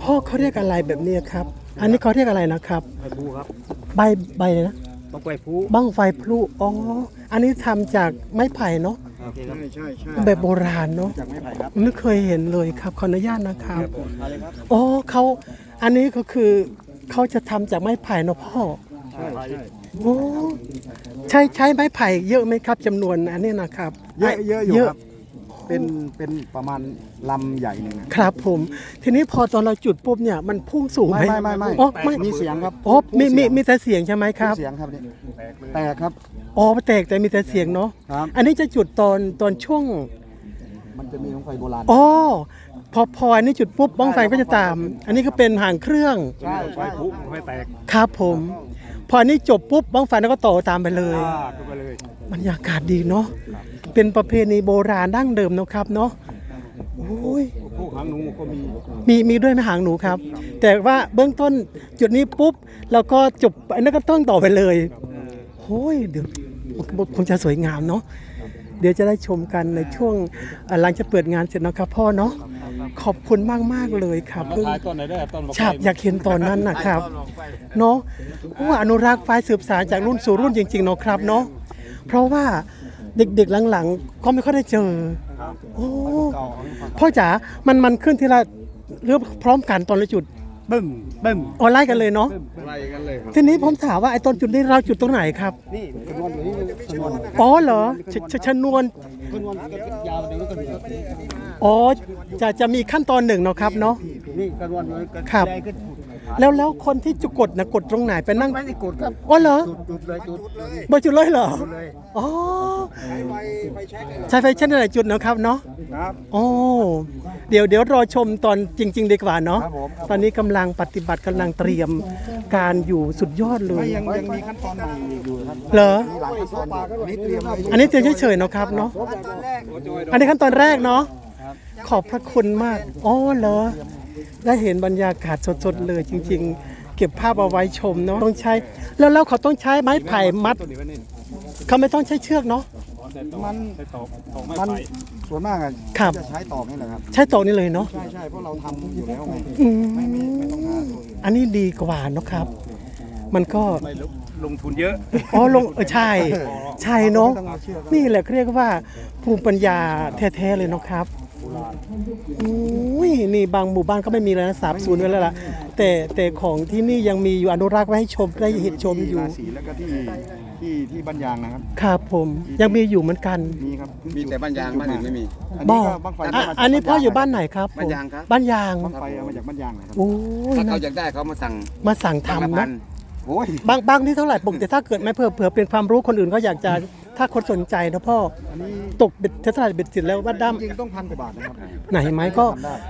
พ่อเขาเรียกอะไรแบบนี้ครับ อันนี้เขาเรียกอะไรนะครับไฟพูครับใบใบเลยนะต้องไฟพูบั้งไฟพลุอ๋ออันนี้ทำจากไม้ไผ่เนาะโอเคครับใช่ใช่ใช่แบบโบราณเนาะจากไม้ไผ่ครับไม่เคยเห็นเลยครับขออนุญาตนะครับมาเลยครับอ๋อเขาอันนี้ก็คือเขาจะทำจากไม้ไผ่เนาะพ่อใช่ใช่โอ้ใช้ใช้ไม้ไผ่เยอะไหมครับจำนวนอันนี้นะครับเยอะเยอะอยู่เยอะครับ เป็นเป็นประมาณลำใหญ่หนึ่งนะครับผม ทีนี้พอตอนเราจุดปุ๊บเนี่ยมันพุ่งสูงหไม่ไม่ไม่ไม่อ๋อไม่มีเสียงครับอ๋อมีมีเสียงมีแต่เสียงใช่ไหมครับเสียงครับนี่แตกครับอ๋อแตกแต่มีแต่เสียงเนาะครับ อันนี้จะจุดตอนตอนช่วงมันจะมีของไฟโบราณอ๋อพอพออันนี้จุดปุ๊บบ้องไฟก็จะตาม อันนี้ก็เป็นหางเครื่องใช่ใช่ไม่แตกครับผม พออันนี้จบปุ๊บบ้องไฟแล้วก็ต่อตามไปเลยอ่าขึ้นไปเลย บรรยากาศดีเนาะเป็นประเพณีโบราณดั้งเดิมเนาะครับเนาะโอ้ยผู้หางหนูก็มีมีมีด้วยไหมหางหนูครับ แต่ว่าเบื้องต้นจุดนี้ปุ๊บแล้วก็จบอันนั้นก็ต้องต่อไปเลยโอ้ยเดี๋ยวคงจะสวยงามเนาะเดี๋ยวจะได้ชมกันในช่วงอ่าหลังจะเปิดงานเสร็จนะครับพ่อเนาะขอบคุณมากมากๆเลยครับมาถ่ายต้นไหนได้ต้นมะไฟฉาบอยากเห็นตอนนั้นนะครับ เนาะว่าอนุรักษ์ไฟสืบสานจากรุ่นสู่รุ่นจริงๆเนาะครับเนาะ เพราะว่าเด็กๆหลังๆ ก็ไม่ค่อยได้เจอโอ้พ่อจ๋ามันมันขึ้นทีละเรื่องพร้อมกันตอนละจุดบึ้มบึ้มออนไล่กันเลยเนาะไล่กันเลยครับทีนี้ผมถามว่าไอ้ตอนจุดนี้เราจุดตรงไหนครับ นี่ชนวนอยู่นี่ชนวนอ๋อเหรอชชชนวนชนวนก็ยาวเดี๋ยวก็มีอ๋อจะจะมีขั้นตอนหนึ่งเนาะครับเนาะนี่กระนวนเลยก็ครับ แดงขึ้นแล้วแล้วคนที่จะกดนะกดตรงไหนไปนั่ง ไม่ได้กดครับอ๋อเหรอ จุดจุดเลยจุดเลยบจุดเลยเหรอ จุดเลยอ๋อไฟไฟแช็กเลยใช้ไฟเช่นอะไรจุดนะครับเนาะ ครับโอ้ เดี๋ยวเดี๋ยวรอชมตอนจริง ๆ ดีกว่าเนาะครับผมครับตอนนี้กำลังปฏิบัติกำลังเตรียมการอยู่สุดยอดเลยไม่ยังยังมีขั้นตอนใหม่อยู่ครับเหรอ มีหลายขั้นตอนอันนี้เตรียมไว้อันนี้เตรียมเฉยๆเนาะครับเนาะอันนี้ขั้นตอนแรกเนาะ ขอบพระคุณมาก อ๋อเหรอ ได้เห็นบรรยากาศสดๆเลยจริง ๆ เก็บภาพเอาไว้ชมเนาะต้องใช้ แล้วแล้วเขาต้องใช้ไม้ไผ่มัดต้นนี้ไว้นี่เขาไม่ต้องใช้เชือกเนาะ มันใช้ตอกตอกไม้มันไผ่ส่วนมากอะครับ จะใช้ตอกนี่แหละครับ ใช้ตอกนี่เลยเนาะใช่ใช่เพราะเราทำอยู่แล้วไงอืมไม่ไม่ไม่ต้องหาตัวอื่นอันนี้ดีกว่าเนาะครับ มันก็ ไม่ลงลงทุนเยอะอ๋อลงเออใช่ ใช่เนาะไม่ต้องเอาเชือกนี่แหละเรียกว่าภูมิปัญญาแท้ๆเลยเนาะครับ อุ้ยนี่บางหมู่บ้านก็ไม่มีแล้วนะสาบสูญไปแล้วล่ะแต่แต่ของที่นี่ยังมีอยู่อนุรักษ์ไว้ให้ชมได้เห็นชมอยู่ ราศีแล้วก็ที่ที่ที่บ้านยางนะครับ ครับผมยังมีอยู่เหมือนกัน มีครับมีแต่บ้านยางบ้านอื่นไม่มี อันบ่นี้ก็บ้างไฟอะอันนี้พ่ออยู่บ้านไหนครับผมบ้านยางครับ บ้านยางบ้างไฟเอามาจากบ้านยางนะครับโอ้ยถ้านะเขาอยากได้เขามาสั่งมาสั่งบางละทำพันะนโอ้ย บางบางที่เท่าไหร่ปกติถ้าเกิดไม่เผื่อเผื่อเป็นความรู้คนอื่นก็อยากจะ ถ้าคนสนใจนะพ่ออันนี้ตกเบ็ดเท่าไหร่เบ็ดเสร็จแล้วว่าด้ามจริงๆต้องพันกว่าบาทนะครับ ไหนไหมก็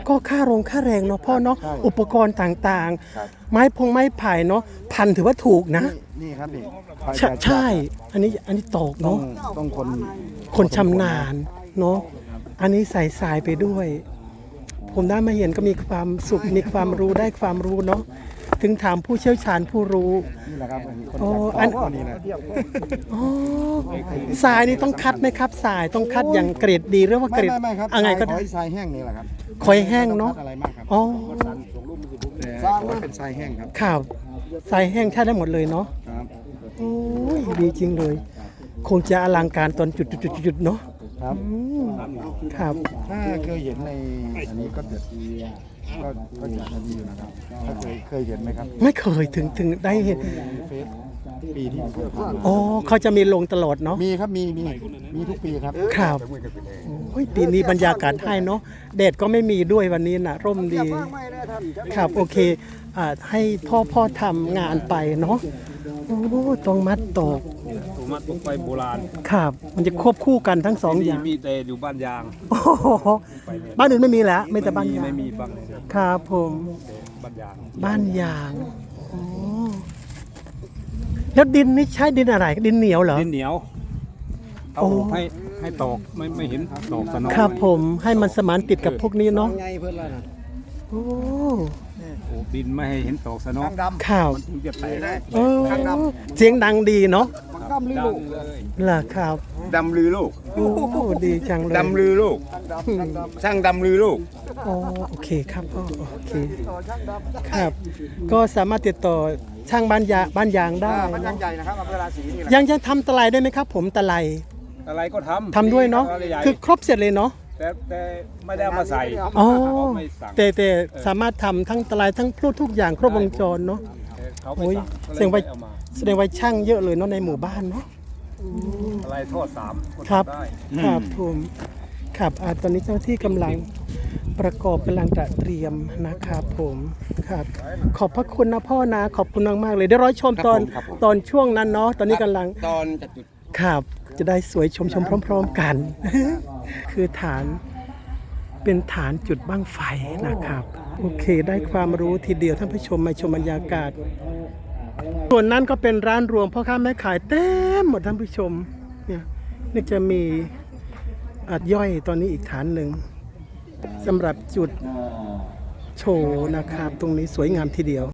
ก็ค่าโรงค่าแรงเนาะพ่อเนาะใช่ อุปกรณ์ต่างครับๆ ไม้พงไม้ไผ่เนาะพันถือว่าถูกนะ นี่นี่ครับนี่ไฟใช่แปดใช่อันนี้อันนี้ตอกต้องเนาะต้องคนคนชำนาญเนาะอันนี้ใส่สายไปด้วย ผมได้มาเห็นก็มีความสุขมีความรู้ได้ความรู้เนาะ ถึงถามผู้เชี่ยวชาญผู้รู้นี่แหละครับอันนี้คนโอ้จากอันพ่นี่แหละอ๋อสายนี่ต้องคัดไหมครับสายต้องคัดอย่างเกรดดีหรือว่าเกไม่รดไม่ไม่ครับอะไรก็ทได้รายทรายแห้งนี่แหละครับคอยแห้งเนาะไม่ต้องคัดอะไรมากครับอ๋อแต่ขอให้เป็นทรายแห้งครับข่าวสายแห้งใช้ได้หมดเลยเนาะครับโอ้ยดีจริงเลย คงจะอลังการตอนจุดจุดจุดจุดเนาะครับ อืม ครับถ้าเคยเห็นในอันนี้ก็จะก็ก็จะดีอยู่นะครับถ้าเคยเคยเห็นไหมครับไม่เคยถึงถึงได้เห็นเฟซปีที่ผ่านมาอ๋อเขาจะมีลงตลอดเนาะมีครับมีมีมีทุกปีครับครับโอ้ยปีนี้บรรยากาศให้เนาะแดดก็ไม่มีด้วยวันนี้นะร่มดี ครับโอเคอ่าให้พ่อพ่อทำงานไปเนาะโอ้ต้องมัดตอก ถูกมัดตกไฟโบราณครับ มันจะควบคู่กันทั้งสองที่อย่างมีแต่อยู่บ้านยางโอ้โหบ้านอื่นไม่มีแล้วไม่แต่บ้านยางไม่มีบ้างเลยครับผม บ้านยางบ้านยางอ๋อแล้วดินนี่ใช้ดินอะไร ดินเหนียวเหรอ ดินเหนียวเอาโอ้ ให้ให้ตอกไม่ไม่เห็นตอกสนองครับผมให้มันสมานติดกับพวกนี้เนาะไงเพื่อนล่ะนะ โอ้ โอ้บินไม่ให้เห็นตกซะเนาะข้างดข่าว มันถึงจะแตกโอ้เสียงดังดีเนาะำมันดำลือดัลูงกเลยล่ะครับดำลือลูกโอ้ดีจังเลยดำลือลูกข้างดำข้างดำช่างดำลือลูกโอ้โอเคครับพ่อโอเคต่อช่างดำครับ ก็สามารถติดต่อช่างบ้านยาบ้านยางได้อ่ามันยังเนาะใหญ่นะครับอำเภอราศีนี่แหละยังยังทำตะไลได้ไหมครับ ผมตะไลอะไรก็ทำทำด้วยเนาะอะไรใหญ่คือครบเสร็จเลยเนาะ แต่แต่ไม่ได้เอามาใส่อ๋อ เขาไม่สั่งแต่แต่สามารถทำทั้งตะไลทั้งพลุทุกอย่างครบวงจรเนาะ แต่เขาไม่โอ้ยสั่งก็เลยแสดงว่าไม่เอามาแสดงว่าช่างเยอะเลยเนาะในหมู่บ้านเนาะ อะไรทอดสามก็ครับ ทำได้ครับผมครับอ่าตอนนี้เจ้าหน้าที่กำลังประกอบกำลังจะเตรียมนะครับผมครับ ขอบพระคุณนะพ่อนะขอบคุณมากๆเลยได้ร้อยชมตอนครับผม ตอนช่วงนั้นเนาะตอนนี้กำลังตอนจะจุดครับ จะได้สวยชมชมพร้อม ๆ กัน คือฐานเป็นฐานจุดบ้างไฟนะครับ โอเคได้ความรู้ทีเดียวท่านผู้ชมมาชมบรรยากาศ ส่วนนั้นก็เป็นร้านรวงพ่อค้าแม่ขายเต็มหมดท่านผู้ชมเนี่ยนี่จะมีอาดย่อยตอนนี้อีกฐานหนึ่งสำหรับจุดโชว์นะครับ ตรงนี้สวยงามทีเดียว